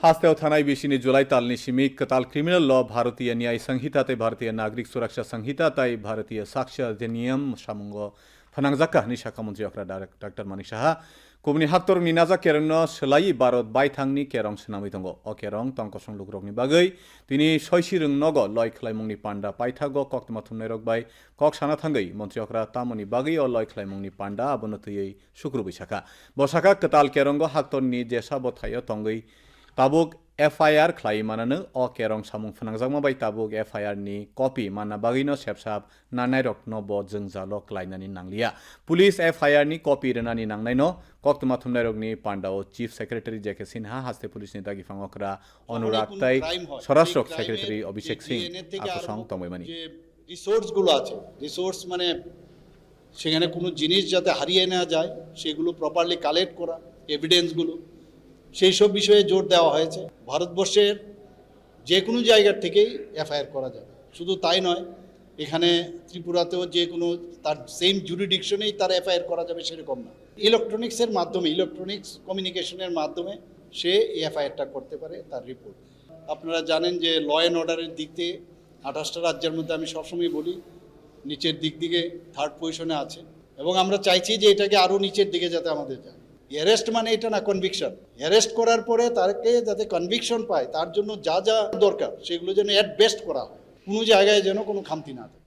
હાસ્તેવ થાનાઈ બેસીને જુલાઈ તાલની semi કતાલ criminal લો ભારતીય ન્યાય સંહિતા ভারতীয় নাগরিক সুরক্ষা সংহিতা তাই ভারতীয় সাক্ষ্য অধিনিয়ম અધિનિયમ સામુંગ ফনাংজাক্কা হানি শাখামন্ত্রী অকরা ডাক্তার মানিক সাহা কুমনি হাক্তর নিনাজা কেরন সেলাই ভারত বাইথাংনি কেরং সেনামি দঙ্গ অ কেরং তঙ্কসং লুগ্রগনি বাগৈ তিনি সৈসি রং নগ লয় খ্লাইমংনি পান্ডা পাইথাগ কক্তমা থুমনাই রকবাই কক সানা থাঙ্গৈ মন্ত্রী অকরা তামনি বাগৈ অ লয় খ্লাইমংনি পান্ডা আবনতৈयै শুক্র বৈশাখা বসাখা কতাল কেরঙ্গ হাক্তরনি জেসা বথায় তঙ্গৈ tabuk FIR khlai manana o kerong samung phanangjakma bai tabuk FIR ni copy manna bagino sepsap nanai rok no bo jengja lok klainani nanglia police FIR ni copy renani nangnai no কক্তমা থুমনাই রগ্নি পান্ডা ও chief secretary J K Sinha হাস্তে police নেতা গিফাংকরা অনুরাগ তাই স্বরাষ্ট্র secretary অভিষেক সিং আকসং তময়মানি রিসোর্সগুলো আছে resource মানে সেখানে কোনো জিনিস যাতে হারিয়ে না যায় সেগুলো প্রপারলি কালেক্ট করা এভিডেন্সগুলো সেই সব বিষয়ে জোর দেওয়া হয়েছে। ভারতবর্ষের যে কোনো জায়গার থেকেই এফআইআর করা যাবে। শুধু তাই নয়, এখানে ত্রিপুরাতেও যে কোনো তার সেম জুরিডিকশনেই তার এফআইআর করা যাবে সেরকম না। ইলেকট্রনিক্সের মাধ্যমে, ইলেকট্রনিক্স কমিউনিকেশনের মাধ্যমে সে এফআইআরটা করতে পারে তার রিপোর্ট আপনারা জানেন যে ল অ্যান্ড অর্ডারের দিক থেকে আঠাশটা রাজ্যের মধ্যে আমি সবসময় বলি, নিচের দিক দিকে থার্ড পজিশনে আছে। এবং আমরা চাইছি যে এটাকে আরও নিচের দিকে যাতে আমাদের যায়। অ্যারেস্ট মানে এটা না কনভিকশন অ্যারেস্ট করার পরে তাকে যাতে কনভিকশন পায়, তার জন্য যা যা দরকার, সেগুলো যেন অ্যাট বেস্ট করা হয়। কোনো জায়গায় যেন কোনো খামতি না থাকে।